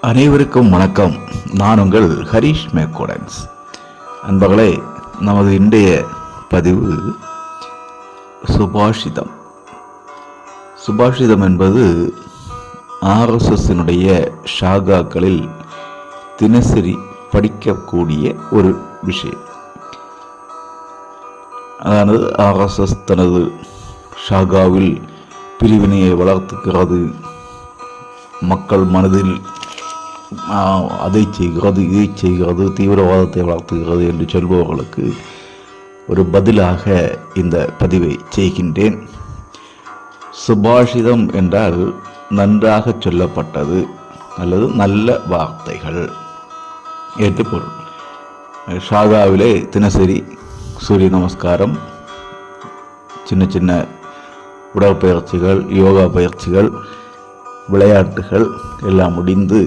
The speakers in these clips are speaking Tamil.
அனைவருக்கும் வணக்கம். நான் உங்கள் ஹரிஷ் மேக்கோடன்ஸ் அன்பர்களே நமது இன்றைய பதிவு சுபாஷிதம். சுபாஷிதம் என்பது ஆர்எஸ்எஸ்னுடைய ஷாகாக்களில் தினசரி படிக்கக்கூடிய ஒரு விஷயம். அதாவது ஆர்எஸ்எஸ் தனது ஷாகாவில் பிரிவினையை வளர்த்துக்கிறது மக்கள் மனதில் அதை செய்கிறது இதை செய்கிறது தீவிரவாதத்தை வளர்த்துகிறது என்று சொல்பவர்களுக்கு ஒரு பதிலாக இந்த பதிவை செய்கின்றேன் சுபாஷிதம் என்றால் நன்றாக சொல்லப்பட்டது அல்லது நல்ல வார்த்தைகள் என்று பொருள் ஷாகாவிலே தினசரி சூரிய நமஸ்காரம் சின்ன சின்ன உடற்பயிற்சிகள் யோகா பயிற்சிகள் விளையாட்டுகள் எல்லாம் முடிந்து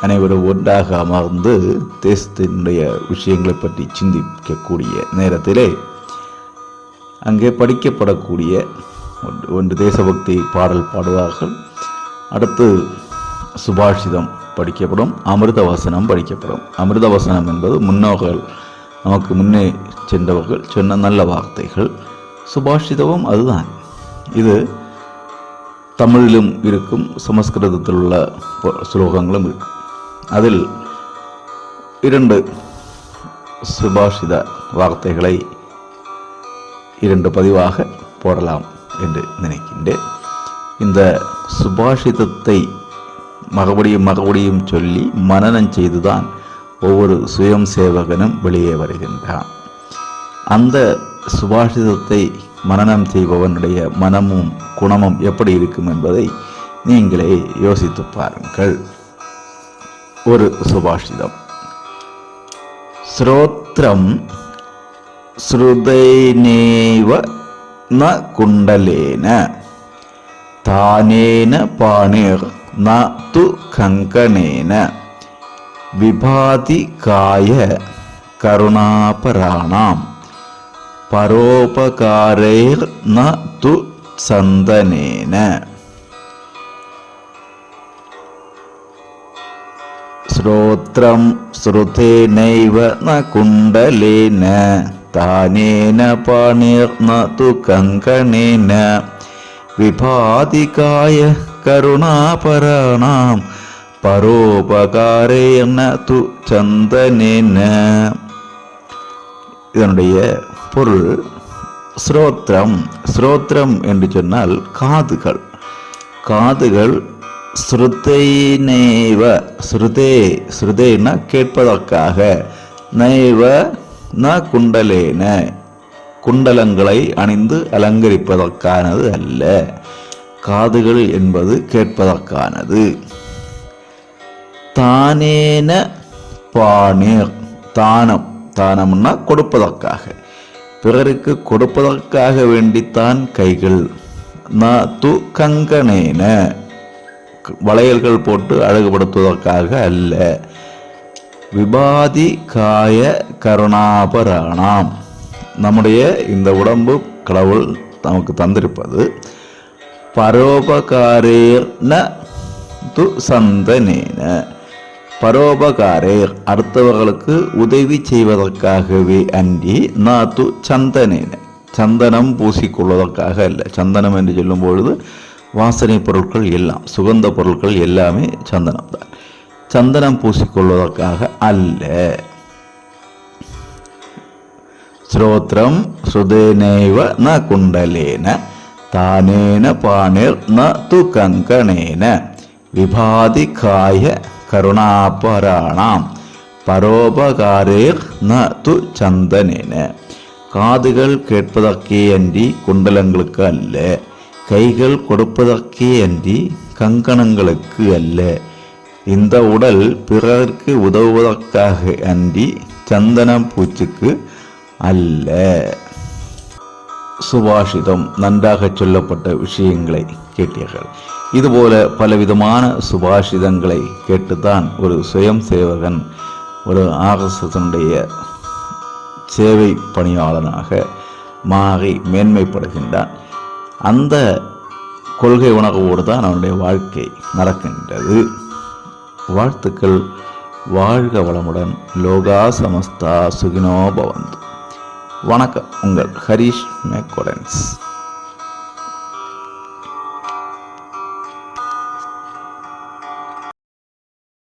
அனைவரும் ஒன்றாக அமர்ந்து தேசத்தினுடைய விஷயங்களை பற்றி சிந்திக்கக்கூடிய நேரத்திலே அங்கே படிக்கப்படக்கூடிய ஒன்று- தேசபக்தி பாடல் பாடுவார்கள். அடுத்து சுபாஷிதம் படிக்கப்படும் அமிர்த வசனம் படிக்கப்படும். அமிர்த வசனம் என்பது முன்னோர்கள் நமக்கு முன்னே சென்றவர்கள் சொன்ன நல்ல வார்த்தைகள். சுபாஷிதமும் அதுதான். இது தமிழிலும் இருக்கும் சமஸ்கிருதத்தில் உள்ள ஸ்லோகங்களும் இருக்கும் அதில் இரண்டு சுபாஷித வார்த்தைகளை இரண்டு பதிவாக போடலாம் என்று நினைக்கின்றேன். இந்த சுபாஷிதத்தை மறுபடியும் மறுபடியும் சொல்லி மனனம் செய்துதான் ஒவ்வொரு சுயம் சேவகனும் வெளியே வருகின்றான். அந்த சுபாஷிதத்தை மனனம் செய்பவனுடைய மனமும் குணமும் எப்படி இருக்கும் என்பதை நீங்களே யோசித்து பாருங்கள். ஒரு சுபாஷிதம் ஸ்ரோத்ரம் ஸ்ருதைனேவ ந குண்டலேன தானேன பாணிர் ந து கங்கணேன விபாதி காய கருணாபராணாம் பரோபகாரைர் ந து சந்தனேன ശ്രോത്രം ശ്രുതേനൈവ ന കുണ്ടലേന താനേന പാണിർന തു കങ്കണേന. വിഭാതികായ കരുണാപരാണാം പരോപകാരേണ തു ചന്ദനേന. இதனுடைய പൊരുൾ ശ്രോത്രം ശ്രോത്രം എന്ന് சொன்னால் காதுகள் காதுகள் ஸ்ருத்தைனேவ ஸ்ருதே ஸ்ருதேனா கேட்பதற்காக. நைவ ந குண்டலேன குண்டலங்களை அணிந்து அலங்கரிப்பதற்கானது அல்ல. காதுகள் என்பது கேட்பதற்கானது. தானேன பாணீர் தானம் தானம்னா கொடுப்பதற்காக. பிறருக்கு கொடுப்பதற்காக வேண்டித்தான் கைகள். ந து கங்கணேன வளையல்கள் போட்டு அழகுபடுத்துவதற்காக அல்ல. விபாதி காய கருணாபராணாம். நம்முடைய இந்த உடம்பு கடவுள் நமக்கு தந்திருப்பது. பரோபகாரேர்ன து சந்தனேன. பரோபகாரேர் அடுத்தவர்களுக்கு உதவி செய்வதற்காகவே அன்றி நா து சந்தனேன. சந்தனம் பூசிக்கொள்வதற்காக அல்ல. சந்தனம் என்று சொல்லும் பொழுது வாசனை பொருட்கள் எல்லாம் சுகந்த பொருட்கள் எல்லாமே சந்தனம் தான் சந்தனம் பூசிக்கொள்வதற்காக அல்ல ஸ்ரோத்ரம் சுதேனேவ ந குண்டலேன தானேன பாணிர் ந து கங்கணேன விபாதி காய கருணாபராணாம் பரோபகாரேர் ந து சந்தனேன காதுகள் கேட்பதற்கே அன்றி குண்டலங்களுக்கு அல்ல கைகள் கொடுப்பதற்கே அன்றி கங்கணங்களுக்கு அல்ல. இந்த உடல் பிறருக்கு உதவுவதற்காக அன்றி சந்தனம் பூச்சுக்கு அல்ல. சுபாஷிதம் நன்றாக சொல்லப்பட்ட விஷயங்களை கேட்டீர்கள். இதுபோல பலவிதமான சுபாஷிதங்களை கேட்டுத்தான் ஒரு சுயம் சேவகன் ஒரு ஆர்எஸ்எஸ்னுடைய சேவை பணியாளனாக மாறி மேன்மைப்படுகின்றான். அந்த கொள்கை உணர்வோடு தான் அவனுடைய வாழ்க்கை நடக்கின்றது. வாழ்த்துக்கள். வாழ்க வளமுடன். லோகா சமஸ்தா சுகினோ பவந்து. வணக்கம். உங்கள் ஹரீஷ் மேக்கோடன்ஸ்.